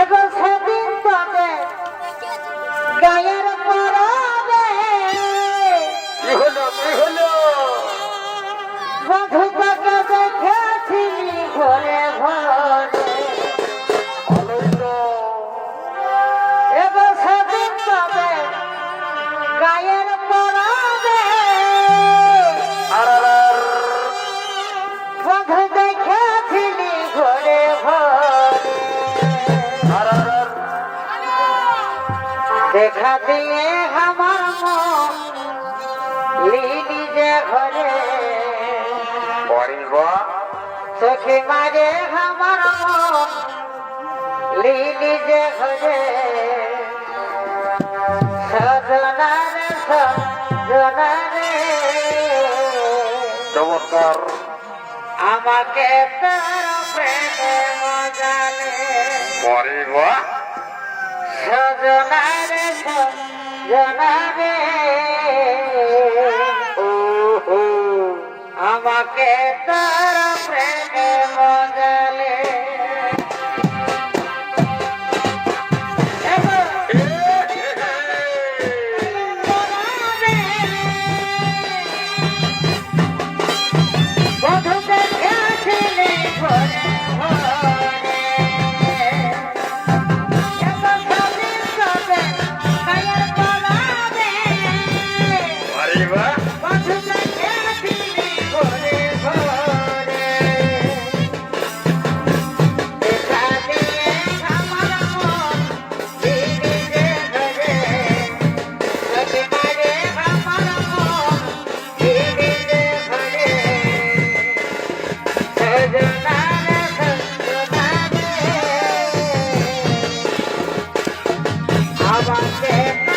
এগো দেখা দিয়ে আমার মন লিলি যে ঘরে। পড়িব সখী মারে আমার মন লিলি যে ঘরে। সজনার সজনারে। নমস্কার। আমাকে তার প্রেমে মজালে। পড়িব সজনার জানাবে। আমাকে তার প্রেমে মজা Yeah.